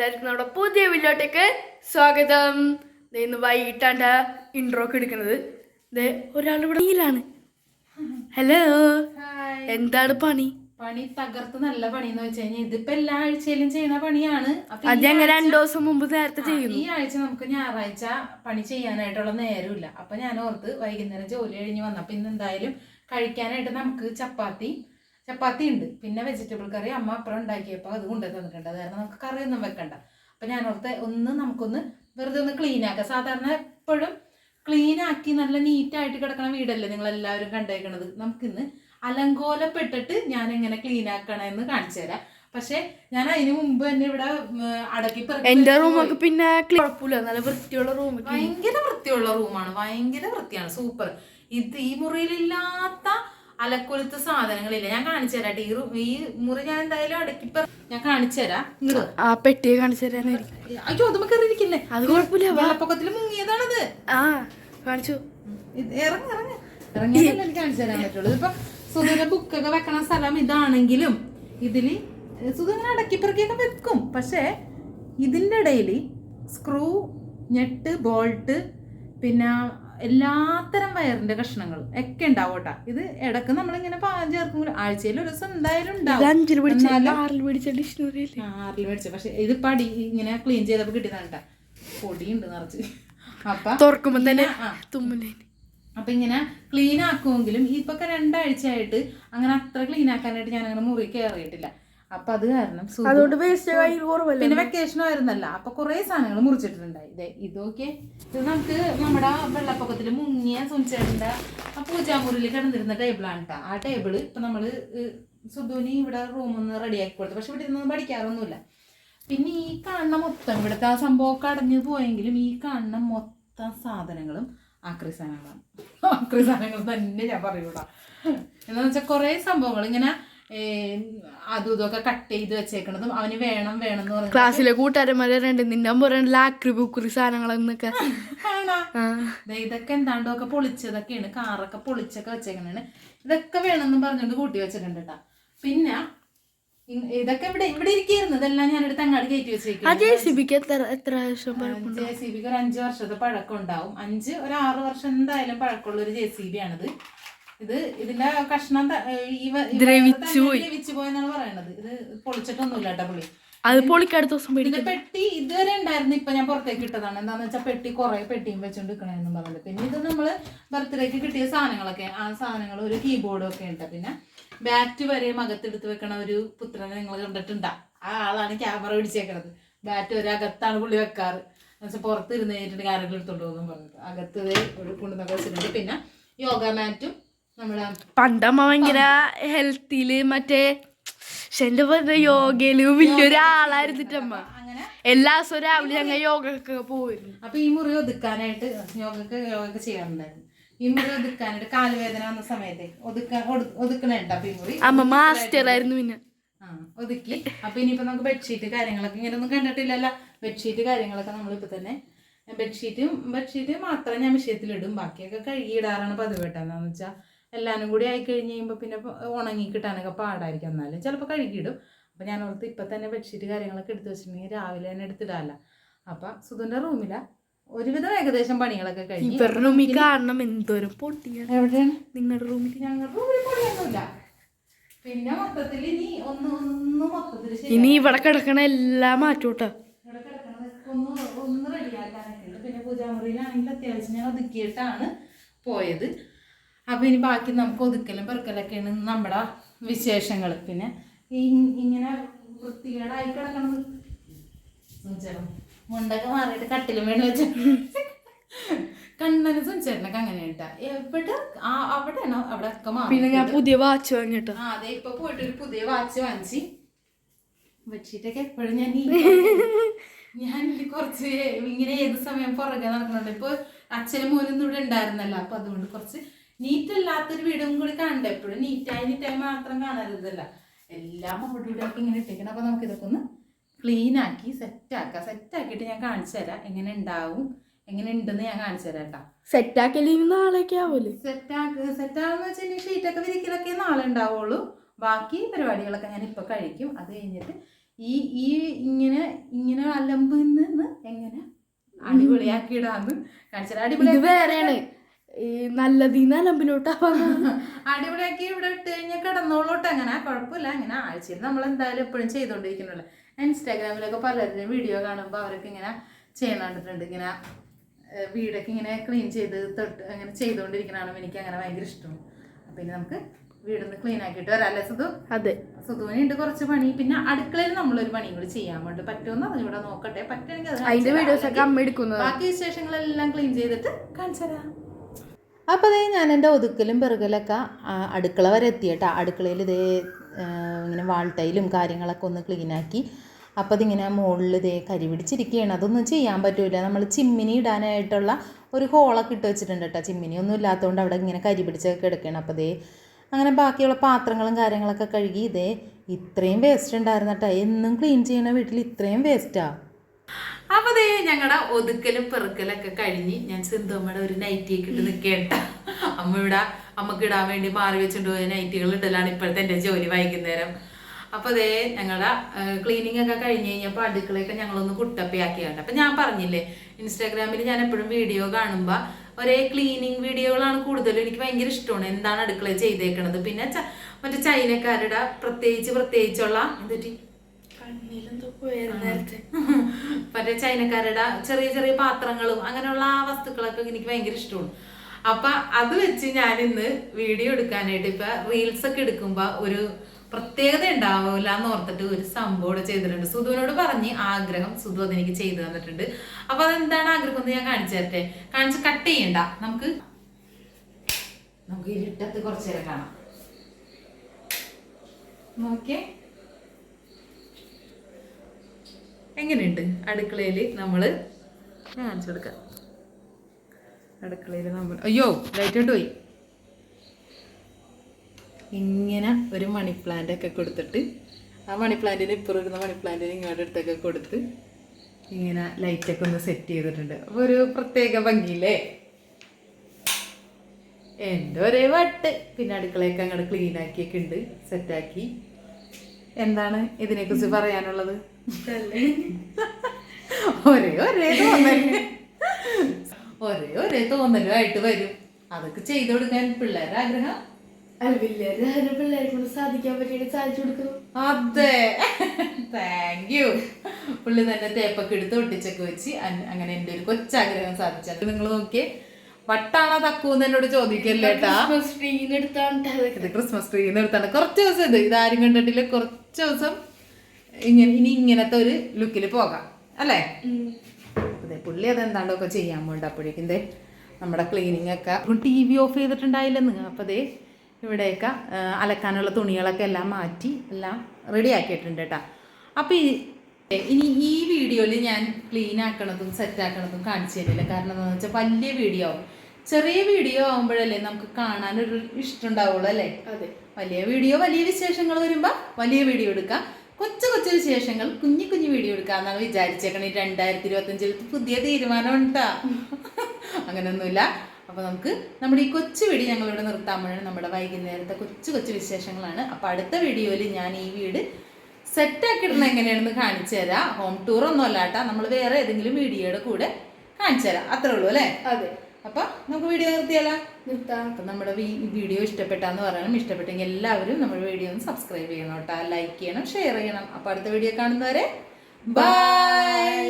എല്ലാവർക്കും നമ്മുടെ പുതിയ വീഡിയോട്ടേക്ക് സ്വാഗതം. ദേ ഇന്ന് വൈകിട്ടാണ്ട ഇൻട്രോ ഒക്കെ എടുക്കുന്നത്. ദേ ഒരാളിവിടെ നീലാണ്. ഹലോ എന്താണ് പണി? പണി തകർത്ത് നല്ല പണി എന്ന് വെച്ച് കഴിഞ്ഞാൽ ഇതിപ്പോ എല്ലാ ആഴ്ചയിലും ചെയ്യുന്ന പണിയാണ്. അപ്പൊ രണ്ടു ദിവസം മുമ്പ് നേരത്തെ ചെയ്യും ഈ ആഴ്ച നമുക്ക് ഞായറാഴ്ച പണി ചെയ്യാനായിട്ടുള്ള നേരമില്ല. അപ്പൊ ഞാൻ ഓർത്ത് വൈകുന്നേരം ജോലി കഴിഞ്ഞ് വന്നപ്പോ ഇന്ന് എന്തായാലും കഴിക്കാനായിട്ട് നമുക്ക് ചപ്പാത്തി ചപ്പാത്തി ഉണ്ട് പിന്നെ വെജിറ്റബിൾ കറി അമ്മ അപ്പുറം ഉണ്ടാക്കിയപ്പോൾ അത് കൊണ്ടു തന്നിട്ടുണ്ട്. അതായത് നമുക്ക് കറിയൊന്നും വെക്കണ്ട. അപ്പം ഞാൻ ഓർത്ത് ഒന്ന് നമുക്കൊന്ന് വെറുതെ ഒന്ന് ക്ലീൻ ആക്കാം. സാധാരണ എപ്പോഴും ക്ലീൻ ആക്കി നല്ല നീറ്റായിട്ട് കിടക്കണ വീടല്ലേ നിങ്ങൾ എല്ലാവരും കണ്ടേക്കണത്? നമുക്കിന്ന് അലങ്കോലപ്പെട്ടിട്ട് ഞാൻ എങ്ങനെ ക്ലീൻ ആക്കണമെന്ന് കാണിച്ചു തരാം. പക്ഷെ ഞാൻ അതിന് മുമ്പ് തന്നെ ഇവിടെ അടക്കി എന്റെ റൂമൊക്കെ പിന്നെ കുഴപ്പമില്ല. നല്ല വൃത്തിയുള്ള റൂം ഭയങ്കര വൃത്തിയുള്ള റൂമാണ് ഭയങ്കര വൃത്തിയാണ്. സൂപ്പർ. ഇത് ഈ മുറിയിലില്ലാത്ത അലക്കുലത്ത് സാധനങ്ങളില്ല. ഞാൻ കാണിച്ചു തരാം ഈ ഈ മുറി ഞാൻ എന്തായാലും അടക്കി ഞാൻ കാണിച്ചു തരാം. ആ പെട്ടിയെ കാണിച്ചു തരാനായിരിക്കും. അയ്യോ അത് കയറിയിരിക്കില്ലേ അത് കുഴപ്പമില്ല വെള്ളപ്പൊക്കത്തിൽ മുങ്ങിയതാണത്. ആ കാണിച്ചു. ഇറങ്ങ് ഇറങ്ങ്. ഇറങ്ങിയാലല്ലേ എനിക്ക് കാണിച്ചു തരാൻ പറ്റുള്ളൂ. ഇപ്പൊ സുധുവിന്റെ ബുക്കൊക്കെ വെക്കണ സ്ഥലം ഇതാണെങ്കിലും ഇതിൽ സുധുവിനെ അടക്കിപ്പറക്കിയൊക്കെ വെക്കും. പക്ഷേ ഇതിന്റെ ഇടയിൽ സ്ക്രൂ ഞെട്ട് ബോൾട്ട് പിന്നെ എല്ലാത്തരം വയറിന്റെ കഷ്ണങ്ങൾ ഒക്കെ ഉണ്ടാവും കേട്ടോ. ഇത് ഇടയ്ക്ക് നമ്മളിങ്ങനെ പാകം ചേർക്കും ആഴ്ചയിൽ ഒരു ദിവസം എന്തായാലും ഉണ്ടാവും. ആറിൽ മേടിച്ച പക്ഷെ ഇത് പടി ഇങ്ങനെ ക്ലീൻ ചെയ്തപ്പോൾ കിട്ടിയതാണ് കേട്ടോ. പൊടിയുണ്ട് നിറച്ച്. അപ്പൊ തുറക്കുമ്പോ തന്നെ അപ്പൊ ഇങ്ങനെ ക്ലീൻ ആക്കുമെങ്കിലും ഇപ്പൊ രണ്ടാഴ്ചയായിട്ട് അങ്ങനെ അത്ര ക്ലീൻ ആക്കാനായിട്ട് ഞാൻ അങ്ങനെ മുറി കയറിയിട്ടില്ല. അപ്പൊ അത് കാരണം അതുകൊണ്ട് പിന്നെ വെക്കേഷൻ ആയിരുന്നല്ല. അപ്പൊ കുറെ സാധനങ്ങൾ മുറിച്ചിട്ടുണ്ടായി. ഇതൊക്കെ. ഇത് നമുക്ക് നമ്മുടെ വെള്ളപ്പൊക്കത്തിൽ മുങ്ങിയ സുനിച്ചേട്ടന്റെ ആ പൂജാമുറിയിൽ കിടന്നിരുന്ന ടേബിളാണ് കേട്ടോ ആ ടേബിൾ ഇപ്പൊ നമ്മൾ ഏഹ്, സുധുവിന് ഇവിടെ റൂമൊന്ന് റെഡിയാക്കി കൊടുത്തു. പക്ഷെ ഇവിടെ ഇരുന്നൊന്നും പഠിക്കാറൊന്നുമില്ല. പിന്നെ ഈ കാണുന്ന മൊത്തം ഇവിടുത്തെ ആ സംഭവമൊക്കെ അടഞ്ഞു പോയെങ്കിലും ഈ കാണുന്ന മൊത്തം സാധനങ്ങളും ആക്രി സാധനങ്ങളാണ്. ആക്രി സാധനങ്ങൾ തന്നെ ഞാൻ പറയൂടാ. എന്താണെന്ന് വെച്ചാൽ കുറേ സംഭവങ്ങൾ ഇങ്ങനെ അതും ഇതൊക്കെ കട്ട് ചെയ്ത് വെച്ചേക്കണതും അവന് വേണം വേണം എന്ന് പറഞ്ഞു ക്ലാസ്സിലെ കൂട്ടുകാരന്മാരെ രണ്ട് നിന്നെ പറയണ്ട ലാക്രി ബുക്കുറി സാധനങ്ങളെന്നൊക്കെ. ഇതൊക്കെ എന്താണ്ടോ ഒക്കെ പൊളിച്ചതൊക്കെയാണ് കാറൊക്കെ പൊളിച്ചൊക്കെ വെച്ചേക്കണാണ്. ഇതൊക്കെ വേണമെന്ന് പറഞ്ഞുകൊണ്ട് കൂട്ടി വെച്ചിട്ടുണ്ട് കേട്ടാ പിന്നെ ഇതൊക്കെ ഇവിടെ ഇവിടെ ഇരിക്കുന്നു ഇതെല്ലാം ഞാനെടുത്ത് തങ്ങാട് കയറ്റി പഴക്കമുണ്ട് ജെ സി ബിക്ക് ഒരു അഞ്ച് വർഷത്തെ പഴക്കം ഉണ്ടാവും. അഞ്ച് ഒരു ആറ് വർഷം എന്തായാലും പഴക്കമുള്ള ഒരു ജെ സി ബി ആണിത്. ഇത് ഇതിന്റെ കഷ്ണം ദ്രവിച്ചു ദ്രവിച്ചു പോയെന്നാണ് പറയണത്. ഇത് പൊളിച്ചിട്ടൊന്നുമില്ല കേട്ടോ പുള്ളി. അത് പൊളിക്കടുത്ത ദിവസം ഇതിന്റെ പെട്ടി ഇതുവരെ ഉണ്ടായിരുന്നു ഇപ്പൊ ഞാൻ പുറത്തേക്ക് ഇട്ടതാണ്. എന്താന്ന് വെച്ചാൽ പെട്ടി കുറെ പെട്ടിയും വെച്ചോണ്ട് നിൽക്കണെന്ന് പറഞ്ഞത് പിന്നെ ഇത് നമ്മൾ ബർത്ത്ഡേക്ക് കിട്ടിയ സാധനങ്ങളൊക്കെ ആ സാധനങ്ങൾ ഒരു കീബോർഡും ഒക്കെ ഉണ്ട്. പിന്നെ ബാറ്റ് വരെ മകത്തെടുത്ത് വെക്കണ ഒരു പുത്രനെ നിങ്ങൾ കണ്ടിട്ടുണ്ടാ? ആ ആളാണ് ക്യാമറ പിടിച്ചേക്കണത്. ബാറ്റ് വരെ അകത്താണ് പുള്ളി വെക്കാറ്. എന്നുവെച്ചാൽ പുറത്ത് ഇരുന്ന് കഴിഞ്ഞിട്ട് ആരെങ്കിലും എടുത്തോണ്ട് പോകുന്നു പറഞ്ഞിട്ട്. അകത്ത് ഒരു കൊണ്ടുവന്നൊക്കെ വെച്ചിട്ടുണ്ട് പിന്നെ യോഗ മാറ്റും. പണ്ടമ്മ ഭയങ്കര ഹെൽത്തിൽ മറ്റേ പക്ഷെ എന്റെ പറഞ്ഞ യോഗയിൽ വലിയൊരാളായിരുന്നിട്ടമ്മ എല്ലാ ദിവസവും രാവിലെ ഞങ്ങൾ യോഗക്ക് പോയിരുന്നു. അപ്പൊ ഈ മുറി ഒതുക്കാനായിട്ട് യോഗക്ക് യോഗക്ക് ചെയ്യാറുണ്ടായിരുന്നു. ഈ മുറി ഒതുക്കാനായിട്ട് കാലുവേദന വന്ന സമയത്ത് ഒതുക്കാൻ ഒതുക്കണുണ്ട് അപ്പൊ ഈ മുറി? അമ്മ മാസ്റ്റർ ആയിരുന്നു പിന്നെ. ആ ഒതുക്കി. അപ്പൊ ഇനിയിപ്പോ നമുക്ക് ബെഡ്ഷീറ്റ് കാര്യങ്ങളൊക്കെ ഇങ്ങനെ ഒന്നും കണ്ടിട്ടില്ലല്ലോ. ബെഡ്ഷീറ്റ് കാര്യങ്ങളൊക്കെ നമ്മളിപ്പോ തന്നെ ബെഡ്ഷീറ്റും ബെഡ്ഷീറ്റ് മാത്രം ഞാൻ വിഷയത്തിൽ ഇടും ബാക്കിയൊക്കെ കഴുകിയിടാറാണ് പതിവ് കേട്ടോ. എന്താന്ന് വെച്ചാൽ എല്ലാവരും കൂടി ആയി കഴിഞ്ഞ് കഴിയുമ്പോൾ പിന്നെ ഉണങ്ങി കിട്ടാനൊക്കെ പാടായിരിക്കും. എന്നാലും ചിലപ്പോൾ കഴുകിയിടും. അപ്പോൾ ഞാൻ ഓർത്ത് ഇപ്പം തന്നെ ബെഡ്ഷീറ്റ് കാര്യങ്ങളൊക്കെ എടുത്ത് വെച്ചിട്ടുണ്ടെങ്കിൽ രാവിലെ തന്നെ എടുത്തിടാല്ല. അപ്പം സുധുന്റെ റൂമിലാണ് ഒരുവിധം ഏകദേശം പണികളൊക്കെ കഴിഞ്ഞു ഇവരുടെ റൂമിൽ കാരണം എന്തോരം പൊട്ടിയാണ് എവിടെയാണ്? നിങ്ങളുടെ റൂമിൽ ഞങ്ങളുടെ റൂമിൽ പണിയൊന്നുമില്ല പിന്നെ മൊത്തത്തിൽ ഇനി ഒന്ന് ഒന്ന് മൊത്തത്തിൽ ഇനി ഇവിടെ കിടക്കണ എല്ലാം മാറ്റൂട്ടോ. ഇവിടെ കിടക്കണതൊക്കെ ഒന്ന് ഒന്ന് റെഡിയാക്കാനൊക്കെ ഉണ്ട് പിന്നെ പൂജാമുറിയിലാണെങ്കിൽ അത്യാവശ്യം ഞാൻ ഒതുക്കിയിട്ടാണ് പോയത്. അപ്പൊ ഇനി ബാക്കി നമുക്ക് ഒതുക്കലും പെറുക്കലൊക്കെയാണ് നമ്മുടെ വിശേഷങ്ങൾ പിന്നെ ഇങ്ങനെ വൃത്തികേടായി കിടക്കണത്. മുണ്ടൊക്കെ മാറിയിട്ട് കട്ടിലും വേണം വെച്ച. കണ്ണന് സുഞ്ചേട്ടനൊക്കെ അങ്ങനെ കേട്ടാ എവിടെ? ആ അവിടെയാണോ? അവിടെ ഒക്കെ മാറി പിന്നെ ഞാൻ പുതിയ വാച്ച് വാങ്ങിട്ടോ ആ അതെ ഇപ്പൊ പോയിട്ട് ഒരു പുതിയ വാച്ച് വാങ്ങിച്ചു. ബെഡ്ഷീറ്റൊക്കെ എപ്പോഴും ഞാൻ ഞാൻ കുറച്ച് ഇങ്ങനെ ഏത് സമയം പുറകെ നടക്കുന്നുണ്ട് ഇപ്പൊ അച്ഛനും മോനും ഇവിടെ ഉണ്ടായിരുന്നല്ലോ. അപ്പൊ അതുകൊണ്ട് കുറച്ച് നീറ്റ് അല്ലാത്തൊരു വീടും കൂടി കണ്ട. എപ്പോഴും നീറ്റായി നീറ്റായി മാത്രം കാണരുതല്ല. എല്ലാം അവിടെ ഇവിടെ ഒക്കെ ഇങ്ങനെ ഇട്ടേക്കണം അപ്പൊ നമുക്ക് ഇതൊക്കെ ഒന്ന് ക്ലീൻ ആക്കി സെറ്റ് ആക്കാം. സെറ്റ് ആക്കിയിട്ട് ഞാൻ കാണിച്ചു തരാം. എങ്ങനെ ഉണ്ടാവും എങ്ങനെ ഉണ്ടെന്ന് ഞാൻ കാണിച്ചു തരാം കേട്ടോ. സെറ്റ് ഇനി നാളേക്ക് ആവൂലേ? സെറ്റാക്ക് ആകുന്ന വെച്ചാൽ ഷീറ്റൊക്കെ വിരിക്കലൊക്കെ നാളെ ഉണ്ടാവുള്ളൂ ബാക്കി പരിപാടികളൊക്കെ ഞാൻ ഇപ്പൊ കഴിക്കും. അത് കഴിഞ്ഞിട്ട് ഈ ഈ ഇങ്ങനെ ഇങ്ങനെ അലമ്പ് എങ്ങനെ? അടിപൊളിയാക്കിയിടാന്ന് കാണിച്ചു ഇത് അടിപൊളി വേറെയാണ്. ഈ നല്ലതീന്ന് അലമ്പിലോട്ടാ അടിപൊളിയാക്കി ഇവിടെ ഇട്ട് കഴിഞ്ഞാൽ കിടന്നോളോട്ട്. അങ്ങനെ കുഴപ്പമില്ല. അങ്ങനെ ആഴ്ചയിൽ നമ്മൾ എന്തായാലും എപ്പോഴും ചെയ്തുകൊണ്ടിരിക്കണല്ലോ ഇൻസ്റ്റാഗ്രാമിലൊക്കെ പലരുടെയും വീഡിയോ കാണുമ്പോൾ അവരൊക്കെ ഇങ്ങനെ ചെയ്യണം കണ്ടിട്ടുണ്ട്. ഇങ്ങനെ വീടൊക്കെ ഇങ്ങനെ ക്ലീൻ ചെയ്ത് തൊട്ട് അങ്ങനെ ചെയ്തുകൊണ്ടിരിക്കണതാണ് എനിക്ക് അങ്ങനെ ഭയങ്കര ഇഷ്ടം. അപ്പം ഇനി നമുക്ക് വീടൊന്ന് ക്ലീൻ ആക്കിയിട്ട് വരാം. അല്ലേ സുധു? അതെ. സുധുവിനുണ്ട് കുറച്ച് പണി. പിന്നെ അടുക്കളയിൽ നമ്മളൊരു പണി കൂടി ചെയ്യാൻ വേണ്ടി പറ്റുമെന്ന് അതിവിടെ നോക്കട്ടെ. പറ്റുമെങ്കിൽ അതിന്റെ വീഡിയോസ് ഒക്കെ അമ്മ എടുക്കുന്നത് ബാക്കി വിശേഷങ്ങളെല്ലാം ക്ലീൻ ചെയ്തിട്ട് കാണിച്ചു തരാം. അപ്പോൾ അതേ ഞാൻ എന്റെ ഒതുക്കലും പിറകലൊക്കെ അടുക്കള വരെ എത്തിയട്ടാ. അടുക്കളയിൽ ഇതേ ഇങ്ങനെ വാൾട്ടയിലും കാര്യങ്ങളൊക്കെ ഒന്ന് ക്ലീനാക്കി അപ്പോൾ അതിങ്ങനെ മുകളിൽ ഇതേ കരി പിടിച്ചിരിക്കുകയാണ് അതൊന്നും ചെയ്യാൻ പറ്റില്ല നമ്മൾ ചിമ്മിനി ഇടാനായിട്ടുള്ള ഒരു ഹോളൊക്കെ ഇട്ട് വെച്ചിട്ടുണ്ട് കേട്ടോ ചിമ്മിനി ഒന്നും ഇല്ലാത്തതുകൊണ്ട് അവിടെ ഇങ്ങനെ കരി പിടിച്ചൊക്കെ കിടക്കുകയാണ് അപ്പോൾ അതേ അങ്ങനെ ബാക്കിയുള്ള പാത്രങ്ങളും കാര്യങ്ങളൊക്കെ കഴുകി ഇതേ ഇത്രയും വേസ്റ്റ് ഉണ്ടായിരുന്നു കേട്ടോ എന്നും ക്ലീൻ ചെയ്യണ വീട്ടിൽ ഇത്രയും വേസ്റ്റാണ് അപ്പൊ ദേ ഞങ്ങളുടെ ഒതുക്കലും പെറുക്കലൊക്കെ കഴിഞ്ഞ് ഞാൻ സിന്ധുമ്മയുടെ ഒരു നൈറ്റി ഒക്കെ ഇട്ട് നിൽക്കേണ്ട അമ്മ ഇവിടെ അമ്മയ്ക്ക് ഇടാൻ വേണ്ടി മാറി വെച്ചിട്ട് പോയ നൈറ്റികൾ ഇടലാണ് ഇപ്പോഴത്തെ എന്റെ ജോലി വൈകുന്നേരം. അപ്പൊ അതേ ഞങ്ങളുടെ ക്ലീനിങ് ഒക്കെ കഴിഞ്ഞ് കഴിഞ്ഞപ്പോൾ അടുക്കളയൊക്കെ ഞങ്ങളൊന്ന് കുട്ടപ്പയാക്കിയാണ് അപ്പൊ ഞാൻ പറഞ്ഞില്ലേ ഇൻസ്റ്റാഗ്രാമിൽ ഞാൻ എപ്പോഴും വീഡിയോ കാണുമ്പോൾ ഒരേ ക്ലീനിങ് വീഡിയോകളാണ് കൂടുതലും എനിക്ക് ഭയങ്കര ഇഷ്ടമാണ്. എന്താണ് അടുക്കള ചെയ്തേക്കണത്? പിന്നെ മറ്റേ ചൈനക്കാരുടെ പ്രത്യേകിച്ച് പ്രത്യേകിച്ചുള്ള നേരത്തെ മറ്റേ ചൈനക്കാരുടെ ചെറിയ ചെറിയ പാത്രങ്ങളും അങ്ങനെയുള്ള ആ വസ്തുക്കളൊക്കെ എനിക്ക് ഭയങ്കര ഇഷ്ടമാണ്. അപ്പൊ അത് വെച്ച് ഞാൻ ഇന്ന് വീഡിയോ എടുക്കാനായിട്ട് ഇപ്പൊ റീൽസ് ഒക്കെ എടുക്കുമ്പോ ഒരു പ്രത്യേകത ഉണ്ടാവില്ല എന്ന് ഓർത്തിട്ട് ഒരു സംഭവം ചെയ്തിട്ടുണ്ട്. സുധുവിനോട് പറഞ്ഞ് ആഗ്രഹം സുധു അതെനിക്ക് ചെയ്തു തന്നിട്ടുണ്ട്. അപ്പൊ അതെന്താണ് ആഗ്രഹം എന്ന് ഞാൻ കാണിച്ചു തരട്ടെ. കാണിച്ച് കട്ട് ചെയ്യണ്ട. നമുക്ക് നമുക്ക് ഇരുട്ടത്ത് കുറച്ചു നേരം കാണാം. നോക്കിയേ. എങ്ങനെയുണ്ട്? അടുക്കളയിൽ നമ്മൾ കാണിച്ചു കൊടുക്കാം. അടുക്കളയിൽ നമ്മൾ അയ്യോ ലൈറ്റ് ഇട്ട് പോയി. ഇങ്ങനെ ഒരു മണി പ്ലാന്റ് ഒക്കെ കൊടുത്തിട്ട് ആ മണി പ്ലാന്റിന് ഇപ്പുറം ഇരുന്ന മണി പ്ലാന്റിന് ഇങ്ങോട്ട് അടുത്തൊക്കെ കൊടുത്ത് ഇങ്ങനെ ലൈറ്റൊക്കെ ഒന്ന് സെറ്റ് ചെയ്തിട്ടുണ്ട്. അപ്പോൾ ഒരു പ്രത്യേക ഭംഗിയില്ലേ? എന്റെ ഒരേ വട്ട്. പിന്നെ അടുക്കളയൊക്കെ അങ്ങോട്ട് ക്ലീനാക്കിയൊക്കെ ഉണ്ട്. സെറ്റാക്കി എന്താണ് ഇതിനെക്കുറിച്ച് പറയാനുള്ളത്? ഒരേ ഒരേ തോന്നൽ ഒരേ ഒരേ തോന്നലുമായിട്ട് വരും. അതൊക്കെ ചെയ്തു കൊടുക്കാൻ പിള്ളേരുടെ ആഗ്രഹം. സാധിച്ചു അതെ. താങ്ക് യു പുള്ളി തന്നെ തേപ്പൊക്കെ എടുത്ത് ഒട്ടിച്ചൊക്കെ വെച്ച് അങ്ങനെ എന്റെ ഒരു കൊച്ചാഗ്രഹം സാധിച്ചത് നിങ്ങൾ നോക്കിയേ. വട്ടാണോ തക്കൂന്ന് എന്നോട് ചോദിക്കല്ലേട്ടാ ക്രിസ്മസ് ട്രീന്ന് എടുത്താണ് ഇത് ക്രിസ്മസ് ട്രീന്ന് എടുത്താണ്. കുറച്ച് ദിവസം ഇത് ഇതാരും കണ്ടിട്ടില്ല. കുറച്ച് ദിവസം ഇങ്ങനെ ഇനി ഇങ്ങനത്തെ ഒരു ലുക്കിൽ പോകാം അല്ലേ. അതെ പുള്ളി അതെന്താണ്ടൊക്കെ ചെയ്യാൻ വേണ്ട അപ്പോഴേക്കും ദേ നമ്മുടെ ക്ലീനിങ് ഒക്കെ. ടി വി ഓഫ് ചെയ്തിട്ടുണ്ടായില്ലെന്ന്. അപ്പോൾ ദേ ഇവിടെയൊക്കെ അലക്കാനുള്ള തുണികളൊക്കെ എല്ലാം മാറ്റി എല്ലാം റെഡി ആക്കിയിട്ടുണ്ട് കേട്ടോ അപ്പോൾ ഈ ഇനി ഈ വീഡിയോയിൽ ഞാൻ ക്ലീൻ ആക്കണതും സെറ്റ് ആക്കണതും കാണിച്ചു തരില്ല കാരണം എന്താണെന്ന് വെച്ചാൽ വലിയ വീഡിയോ ആവും ചെറിയ വീഡിയോ ആവുമ്പോഴല്ലേ നമുക്ക് കാണാൻ ഒരു ഇഷ്ടം ഉണ്ടാവുള്ളൂ അല്ലേ? അതെ. വലിയ വീഡിയോ വലിയ വിശേഷങ്ങൾ വരുമ്പോൾ വലിയ വീഡിയോ എടുക്കാം. കൊച്ചു കൊച്ചു വിശേഷങ്ങൾ കുഞ്ഞു കുഞ്ഞു വീഡിയോ എടുക്കാന്നാണ് ഈ രണ്ടായിരത്തി ഇരുപത്തഞ്ചിൽ പുതിയ തീരുമാനം ഉണ്ടാ അങ്ങനെയൊന്നുമില്ല അപ്പോൾ നമുക്ക് നമ്മുടെ ഈ കൊച്ചു വീഡിയോ ഞങ്ങളിവിടെ നിർത്താൻ വേണ്ടി നമ്മുടെ വൈകുന്നേരത്തെ കൊച്ചു കൊച്ചു വിശേഷങ്ങളാണ്. അപ്പോൾ അടുത്ത വീഡിയോയിൽ ഞാൻ ഈ വീട് സെറ്റാക്കി ഇടുന്നത് എങ്ങനെയാണെന്ന് കാണിച്ചു തരാം. ഹോം ടൂർ ഒന്നും അല്ലാട്ടാ നമ്മൾ വേറെ ഏതെങ്കിലും വീഡിയോയുടെ കൂടെ കാണിച്ചു തരാം. അത്രേ ഉള്ളൂ അല്ലേ? അതെ. അപ്പോൾ നമുക്ക് വീഡിയോ നിർത്തിയാലോ? നിർത്താം. അപ്പം നമ്മുടെ വീഡിയോ ഇഷ്ടപ്പെട്ടാന്ന് പറയണം ഇഷ്ടപ്പെട്ടെങ്കിൽ എല്ലാവരും നമ്മുടെ വീഡിയോ ഒന്ന് സബ്സ്ക്രൈബ് ചെയ്യണം കേട്ടോ. ലൈക്ക് ചെയ്യണം ഷെയർ ചെയ്യണം. അപ്പോൾ അടുത്ത വീഡിയോ കാണുന്നവരെ ബൈ